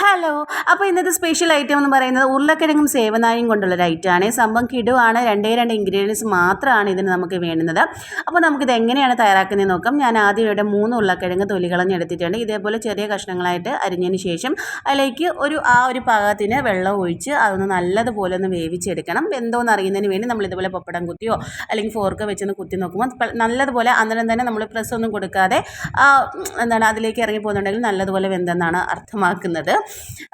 Hello അപ്പോൾ ഇന്നത്തെ special item എന്ന് പറയുന്നത് ഉരുളക്കിഴങ്ങും സേവനായും കൊണ്ടുള്ള ഒരു ഐറ്റമാണ് സംഭവം കിടുവാണ്. രണ്ടേ രണ്ട് ഇൻഗ്രീഡിയൻസ് മാത്രമാണ് ഇതിന് നമുക്ക് വേണ്ടുന്നത്. അപ്പോൾ നമുക്കിത് എങ്ങനെയാണ് തയ്യാറാക്കുന്നത് നോക്കാം. ഞാൻ ആദ്യം ഇവിടെ മൂന്ന് ഉരുളക്കിഴങ്ങ് തൊലികളഞ്ഞെടുത്തിട്ടുണ്ട് ഇതേപോലെ ചെറിയ കഷ്ണങ്ങളായിട്ട് അരിഞ്ഞതിന് ശേഷം അതിലേക്ക് ഒരു ആ ഒരു പാകത്തിന് വെള്ളം ഒഴിച്ച് അതൊന്ന് നല്ലതുപോലെ ഒന്ന് വേവിച്ചെടുക്കണം. എന്തോന്ന് അറിയുന്നതിന് വേണ്ടി നമ്മൾ ഇതുപോലെ പപ്പടം കുത്തിയോ അല്ലെങ്കിൽ ഫോർക്ക് വെച്ചൊന്ന് കുത്തി നോക്കുമ്പോൾ നല്ലതുപോലെ അന്നേരം തന്നെ നമ്മൾ പ്രസ് ഒന്നും കൊടുക്കാതെ എന്താണ് അതിലേക്ക് ഇറങ്ങി പോകുന്നുണ്ടെങ്കിൽ നല്ലതുപോലെ വെന്തെന്നാണ് അർത്ഥമാക്കുന്നത്.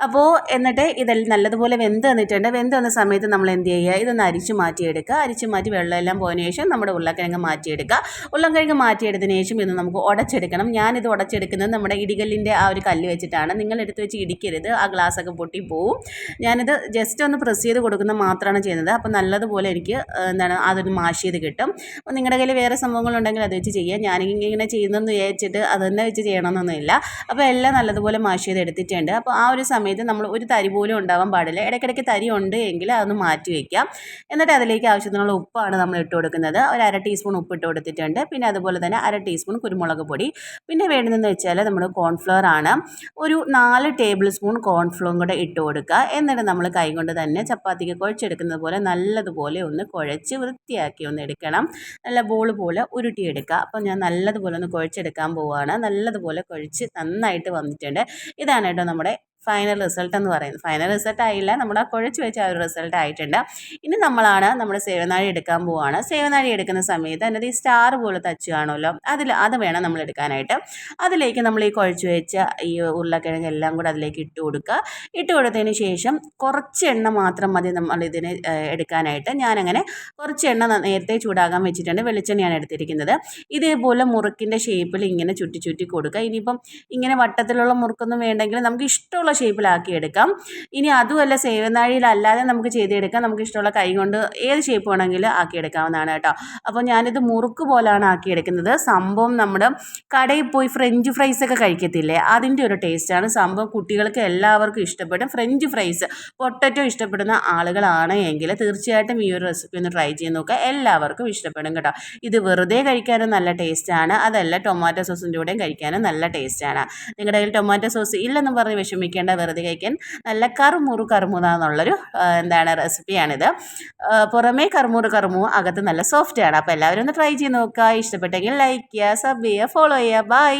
അപ്പോൾ എന്നിട്ട് ഇതെല്ലാം നല്ലതുപോലെ വെന്ത് വന്നിട്ടുണ്ട്. വെന്ത് വന്ന സമയത്ത് നമ്മൾ എന്ത് ചെയ്യുക? ഇതൊന്ന് അരിച്ച് മാറ്റിയെടുക്കുക. അരിച്ച് മാറ്റി വെള്ളമെല്ലാം പോയതിനു ശേഷം നമ്മുടെ ഉരുളക്കിഴങ്ങ് മാറ്റിയെടുക്കുക. ഉരുളക്കിഴങ്ങ് മാറ്റിയെടുത്തതിന് ശേഷം ഇത് നമുക്ക് ഉടച്ചെടുക്കണം. ഞാനിത് ഉടച്ചെടുക്കുന്നത് നമ്മുടെ ഇടികല്ലിന്റെ ആ ഒരു കല്ല് വെച്ചിട്ടാണ്. നിങ്ങൾ എടുത്ത് വെച്ച് ഇടിക്കരുത്. ആ ഗ്ലാസ്സൊക്കെ പൊട്ടിപ്പോവും ഞാനിത് ജസ്റ്റ് ഒന്ന് പ്രസ് ചെയ്ത് കൊടുക്കുന്നത് മാത്രമാണ് ചെയ്യുന്നത്. അപ്പോൾ നല്ലതുപോലെ എനിക്ക് എന്താണ് അതൊന്ന് മാഷ് ചെയ്ത് കിട്ടും. അപ്പോൾ നിങ്ങളുടെ കയ്യിൽ വേറെ സംഭവങ്ങളുണ്ടെങ്കിൽ അത് വെച്ച് ചെയ്യാം ഞാനിങ്ങനെ ചെയ്യുന്നതെന്ന് വിചാരിച്ചിട്ട് അത് തന്നെ വെച്ച് ചെയ്യണമെന്നൊന്നുമില്ല. അപ്പോൾ എല്ലാം നല്ലതുപോലെ മാഷ് ചെയ്ത് എടുത്തിട്ടുണ്ട് അപ്പോൾ ഒരു സമയത്ത് നമ്മൾ ഒരു തരി പോലും ഉണ്ടാവാൻ പാടില്ല. ഇടയ്ക്കിടയ്ക്ക് തരി ഉണ്ട് എങ്കിൽ അതൊന്ന് മാറ്റി വയ്ക്കാം എന്നിട്ട് അതിലേക്ക് ആവശ്യത്തിനുള്ള ഉപ്പാണ് നമ്മൾ ഇട്ട് കൊടുക്കുന്നത്. ഒരു അര ടീസ്പൂൺ ഉപ്പ് ഇട്ട് കൊടുത്തിട്ടുണ്ട്. പിന്നെ അതുപോലെ തന്നെ അര ടീസ്പൂൺ കുരുമുളക് പൊടി. പിന്നെ വേണ്ടതെന്ന് വെച്ചാൽ നമ്മൾ കോൺഫ്ലവർ ആണ്. ഒരു നാല് ടേബിൾ സ്പൂൺ കോൺഫ്ലോറും കൂടെ ഇട്ട് കൊടുക്കുക. എന്നിട്ട് നമ്മൾ കൈ കൊണ്ട് തന്നെ ചപ്പാത്തിക്ക് കുഴച്ചെടുക്കുന്നത് പോലെ നല്ലതുപോലെ ഒന്ന് കുഴച്ച് വൃത്തിയാക്കി ഒന്ന് എടുക്കണം. നല്ല ബോൾ പോലെ ഉരുട്ടിയെടുക്കുക. അപ്പോൾ ഞാൻ നല്ലതുപോലെ ഒന്ന് കുഴച്ചെടുക്കാൻ പോവുകയാണ് നല്ലതുപോലെ കുഴച്ച് നന്നായിട്ട് വന്നിട്ടുണ്ട്. ഇതാണ് കേട്ടോ നമ്മുടെ ഫൈനൽ റിസൾട്ട് എന്ന് പറയുന്നത്. ഫൈനൽ റിസൾട്ട് ആയില്ല. നമ്മൾ ആ കുഴച്ച് വെച്ച ആ ഒരു റിസൾട്ട് ആയിട്ടുണ്ട്. ഇനി നമ്മളാണ് നമ്മുടെ സേവനാഴി എടുക്കാൻ പോവുകയാണ് സേവനാഴി എടുക്കുന്ന സമയത്ത് അതിനകത്ത് ഈ സ്റ്റാർ പോലെ തച്ച് കാണുമല്ലോ. അതിൽ അത് വേണം നമ്മൾ എടുക്കാനായിട്ട്. അതിലേക്ക് നമ്മൾ ഈ കുഴച്ച് വെച്ച ഈ ഉരുളക്കിഴങ്ങ് എല്ലാം കൂടെ അതിലേക്ക് ഇട്ട് കൊടുക്കുക. ഇട്ട് കൊടുത്തതിന് ശേഷം കുറച്ച് എണ്ണ മാത്രം മതി നമ്മൾ ഇതിന് എടുക്കാനായിട്ട്. ഞാനങ്ങനെ കുറച്ച് എണ്ണ നേരത്തെ ചൂടാകാൻ വെച്ചിട്ടുണ്ട്. വെളിച്ചെണ്ണയാണ് എടുത്തിരിക്കുന്നത്. ഇതേപോലെ മുറുക്കിന്റെ ഷേപ്പിൽ ഇങ്ങനെ ചുറ്റി ചുറ്റി കൊടുക്കുക. ഇനിയിപ്പം ഇങ്ങനെ വട്ടത്തിലുള്ള മുറുക്കൊന്നും വേണ്ടെങ്കിൽ നമുക്ക് ഇഷ്ടമുള്ള ഇഷ്ടമുള്ള ഷേപ്പിലാക്കി എടുക്കാം. ഇനി അതുമല്ല സേവനാഴിയിലല്ലാതെ നമുക്ക് ചെയ്തെടുക്കാം. നമുക്ക് ഇഷ്ടമുള്ള കൈ കൊണ്ട് ഏത് ഷേപ്പ് വേണമെങ്കിലും ആക്കിയെടുക്കാവുന്നതാണ് കേട്ടോ. അപ്പോൾ ഞാനിത് മുറുക്ക് പോലാണ് ആക്കിയെടുക്കുന്നത്. സംഭവം നമ്മുടെ കടയിൽ പോയി ഫ്രഞ്ച് ഫ്രൈസ് ഒക്കെ കഴിക്കത്തില്ലേ? അതിന്റെ ഒരു ടേസ്റ്റാണ് സംഭവം കുട്ടികൾക്ക് എല്ലാവർക്കും ഇഷ്ടപ്പെടും. ഫ്രഞ്ച് ഫ്രൈസ് പൊട്ടറ്റോ ഇഷ്ടപ്പെടുന്ന ആളുകളാണ് എങ്കിൽ തീർച്ചയായിട്ടും ഈ ഒരു റെസിപ്പി ഒന്ന് ട്രൈ ചെയ്ത് നോക്കുക. എല്ലാവർക്കും ഇഷ്ടപ്പെടും കേട്ടോ. ഇത് വെറുതെ കഴിക്കാനും നല്ല ടേസ്റ്റാണ് അതല്ല ടൊമാറ്റോ സോസിന്റെ കൂടെയും കഴിക്കാനും നല്ല ടേസ്റ്റാണ് നിങ്ങളുടെ കയ്യിൽ ടൊമാറ്റോ സോസ് ഇല്ലെന്നും പറഞ്ഞ് വിഷമിക്കുക കഴിക്കേണ്ട വെറുതെ കഴിക്കാൻ. നല്ല കറുമുറു കറുമുറ എന്നുള്ളൊരു എന്താണ് റെസിപ്പിയാണിത്. പുറമേ കറുമുറു കറുമു അകത്ത് നല്ല സോഫ്റ്റ് ആണ്. അപ്പോൾ എല്ലാവരും ഒന്ന് ട്രൈ ചെയ്ത് നോക്കുക. ഇഷ്ടപ്പെട്ടെങ്കിൽ ലൈക്ക് ചെയ്യുക സബ് ചെയ്യുക ഫോളോ ചെയ്യുക. ബൈ.